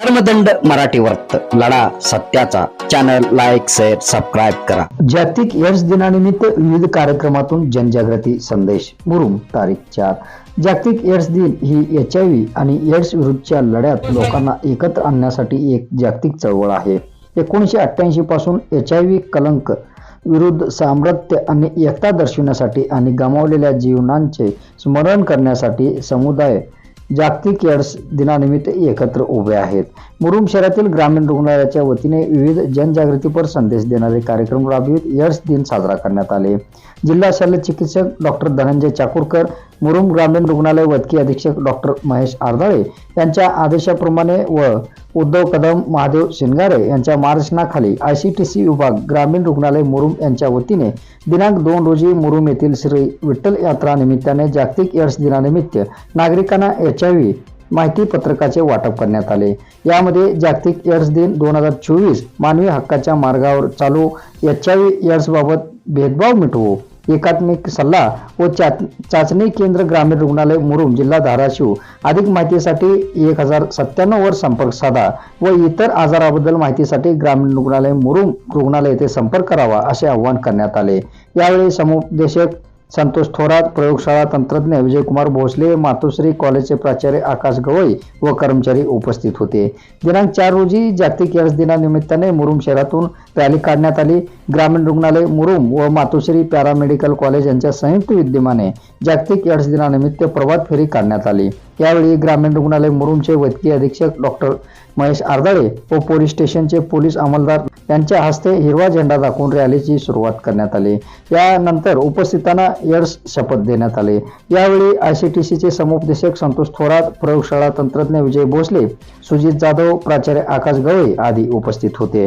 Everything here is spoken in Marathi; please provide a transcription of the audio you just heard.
धर्मदंड मराठी वर्त लढा सत्याचा. चॅनल लाईक शेअर सबस्क्राईब करा. जागतिक एड्स दिनानिमित्त विविध कार्यक्रमातून जनजागृती संदेश. मुरुम तारीख चार. जागतिक एड्स दिन ही एच आय व्ही आणि एड्स विरुद्धच्या लढ्यात लोकांना एकत्र आणण्यासाठी एक जागतिक चळवळ आहे. एकोणीसशे अठ्ठ्याऐंशी पासून एच आय व्ही कलंक विरुद्ध सामर्थ्य आणि एकता दर्शविण्यासाठी आणि गमावलेल्या जीवनांचे स्मरण करण्यासाठी समुदाय जागतिक एड्स दिनानिमित्त एकत्र उभे आहेत. मुरुम शहरातील ग्रामीण रुग्णालयाच्या वतीने विविध जनजागृतीपर संदेश देणारे कार्यक्रम राबवित एड्स दिन साजरा करण्यात आले. जिल्हा शल्य चिकित्सक डॉक्टर धनंजय चाकूरकर मुरुम ग्रामीण रुग्णालय वैद्यकीय अधीक्षक डॉक्टर महेश आरदाळे यांच्या आदेशाप्रमाणे व उद्धव कदम महादेव शिंगारे यांच्या मार्गदर्शनाखाली आय सी टी सी विभाग ग्रामीण रुग्णालय मुरुम यांच्या वतीने दिनांक दोन रोजी मुरुम येथील श्री विठ्ठल यात्रा निमित्ताने जागतिक एड्स दिनानिमित्त नागरिकांना एच आय व्ही माहिती पत्रकाचे वाटप करण्यात आले. यामध्ये जागतिक एड्स दिन दोन हजार चोवीस मानवी हक्काच्या मार्गावर चालू एच आय व्ही एड्स बाबत भेदभाव मिटवू एकात्मिक सल्ला व चा चाचणी केंद्र ग्रामीण रुग्णालय मुरुम जिल्हा धाराशिव. अधिक माहितीसाठी एक हजार सत्त्याण्णव वर संपर्क साधा व इतर आजाराबद्दल माहितीसाठी ग्रामीण रुग्णालय मुरुम रुग्णालय येथे संपर्क करावा असे आवाहन करण्यात आले. यावेळी समुपदेशक संतोष थोरात प्रयोगशाळा तंत्रज्ञ विजयकुमार भोसले मातोश्री कॉलेजचे प्राचार्य आकाश गवई व कर्मचारी उपस्थित होते. दिनांक चार रोजी जागतिक एड्स दिनानिमित्ताने मुरुम शहरातून रॅली काढण्यात आली. ग्रामीण रुग्णालय मुरुम व मातोश्री पॅरामेडिकल कॉलेज यांच्या संयुक्त विद्यमाने जागतिक एड्स दिनानिमित्त प्रभात फेरी काढण्यात आली. यावेळी ग्रामीण रुग्णालय मुरुमचे वैद्यकीय अधीक्षक डॉक्टर महेश आरदाळे व पोलीस स्टेशनचे पोलीस अंमलदार यांच्या हस्ते हिरवा झेंडा दाखवून रॅलीची सुरुवात करण्यात आली. यानंतर उपस्थितांना एड्स शपथ देण्यात आले. यावेळी आय सी टी सीचे समुपदेशक संतोष थोरात प्रयोगशाळा तंत्रज्ञ विजय भोसले सुजित जाधव प्राचार्य आकाश गवळे आदी उपस्थित होते.